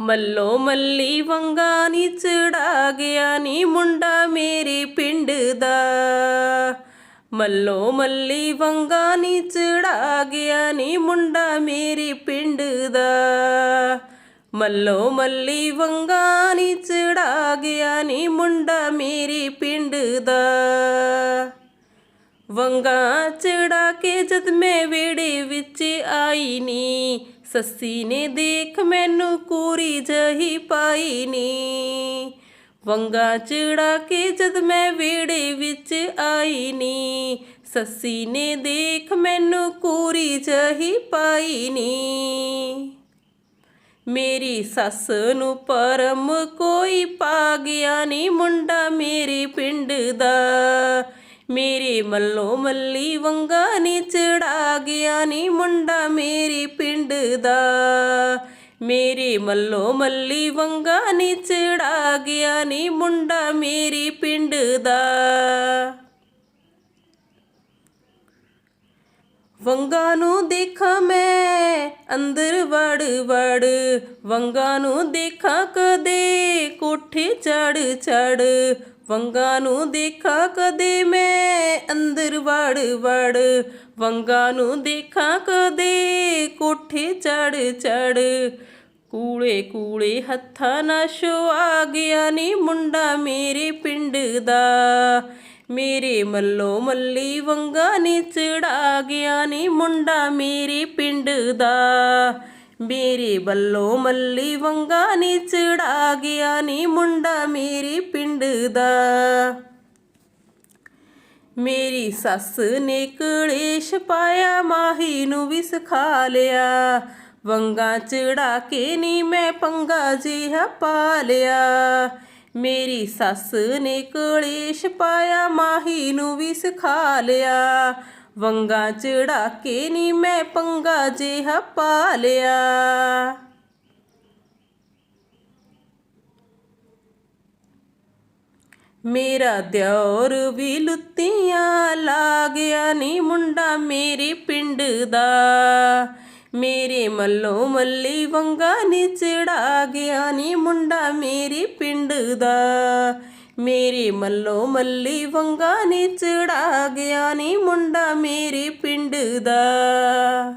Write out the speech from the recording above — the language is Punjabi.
ਮੱਲੋ ਮੱਲੀ ਵੰਗਾ ਨੀ ਚੜਾ ਗਿਆ ਨੀ ਮੁੰਡਾ ਮੇਰੇ ਪਿੰਡ ਦਾ। ਮੱਲੋ ਮੱਲੀ ਵੰਗਾ ਨੀ ਚੜਾ ਗਿਆ ਨੀ ਮੁੰਡਾ ਮੇਰੇ ਪਿੰਡ ਦਾ। ਮੱਲੋ ਮੱਲੀ ਵੰਗਾ ਨੀ ਚੜਾ ਗਿਆ ਨੀ ਮੁੰਡਾ ਮੇਰੇ ਪਿੰਡ ਦਾ। ਵੰਗਾ ਚੜਾ ਕੇ ਜਦ ਮੈਂ ਵੇੜੇ ਵਿੱਚ ਆਈ ਨੀ ਸੱਸੀ ਨੇ ਦੇਖ ਮੈਨੂੰ ਕੂਰੀ ਜਹੀ ਪਾਈ ਨੀ। ਵੰਗਾ ਚੜਾ ਕੇ ਜਦ ਮੈਂ ਵੇੜੇ ਵਿੱਚ ਆਈ ਨੀ। ਸੱਸੀ ਨੇ ਦੇਖ ਮੈਨੂੰ ਕੂਰੀ ਜਹੀ ਪਾਈ ਨੀ। ਮੇਰੀ ਸੱਸ ਨੂੰ ਪਰਮ ਕੋਈ ਪਾ ਗਿਆ ਨਹੀਂ ਮੁੰਡਾ ਮੇਰੇ ਪਿੰਡ ਦਾ। ਮੇਰੇ ਮੱਲੋ ਮੱਲੀ ਵੰਗਾ ਨੀ ਚੜਾ ਗਿਆ ਨੀ ਮੁੰਡਾ ਮੇਰੇ ਪਿੰਡ ਦਾ। ਮੇਰੇ ਮੱਲੋ ਮੱਲੀ ਵੰਗਾ ਨੀ ਚੜਾ ਗਿਆ ਨੀ ਮੁੰਡਾ ਮੇਰੇ ਪਿੰਡ ਦਾ। ਵੰਗਾ ਨੂੰ ਦੇਖਾਂ ਮੈਂ ਅੰਦਰ ਵੜ ਵੜ, ਵੰਗਾ ਨੂੰ ਦੇਖਾਂ ਕਦੇ ਕੋਠੇ ਚੜ ਚੜ ਵੰਗਾ ਨੂੰ ਦੇਖਾਂ ਕਦੇ ਮੈਂ, ਅੰਦਰ ਵੜ ਵੜ। ਵੰਗਾ ਨੂੰ ਦੇਖਾਂ ਕਦੇ, ਕੋਠੇ ਚੜ ਚੜ। ਕੂਲੇ ਕੂਲੇ ਹੱਥਾਂ ਨਾਲ ਸ਼ੋ ਆ ਗਿਆ ਨੀ ਮੁੰਡਾ ਮੇਰੇ ਪਿੰਡ ਦਾ। ਮੇਰੇ ਮੱਲੋ ਮੱਲੀ ਵੰਗਾ ਨੀ ਚੜਾ ਗਿਆ ਨੀ ਮੁੰਡਾ ਮੇਰੇ ਪਿੰਡ ਦਾ। ਮੇਰੇ ਵੱਲੋਂ ਮੱਲੀ ਵੰਗਾ ਨੀ ਚੜਾ ਗਿਆ ਨੀ ਮੁੰਡਾ ਮੇਰੇ ਪਿੰਡ ਦਾ। ਮੇਰੀ ਸੱਸ ਨੇ ਕਲੇਸ਼ ਪਾਇਆ, ਮਾਹੀ ਨੂੰ ਵੀ ਸਿਖਾ ਲਿਆ। ਵੰਗਾ ਚੜਾ ਕੇ ਨੀ ਮੈਂ ਪੰਗਾ ਜਿਹਾ ਪਾ ਲਿਆ। ਮੇਰੀ ਸੱਸ ਨੇ ਕਲੇਸ਼ ਪਾਇਆ, ਮਾਹੀ ਨੂੰ ਵੀ ਸਿਖਾ ਲਿਆ। ਵੰਗਾ ਚੜਾ ਕੇ ਨੀ ਮੈਂ ਪੰਗਾ ਜਿਹਾ ਪਾ ਲਿਆ। ਮੇਰਾ ਦਿਓਰ ਵੀ ਲੁੱਤੀਆਂ ਲਾ ਗਿਆ ਨੀ ਮੁੰਡਾ ਮੇਰੇ ਪਿੰਡ ਦਾ। ਮੇਰੇ ਮੱਲੋ ਮੱਲੀ ਵੰਗਾ ਨੀ ਚੜਾ ਗਿਆ ਨੀ ਮੁੰਡਾ ਮੇਰੇ ਪਿੰਡ ਦਾ। ਮੇਰੇ ਮੱਲੋ ਮੱਲੀ ਵੰਗਾ ਨੀ ਚੜਾ ਗਿਆ ਨੀ ਮੁੰਡਾ ਮੇਰੇ ਪਿੰਡ ਦਾ।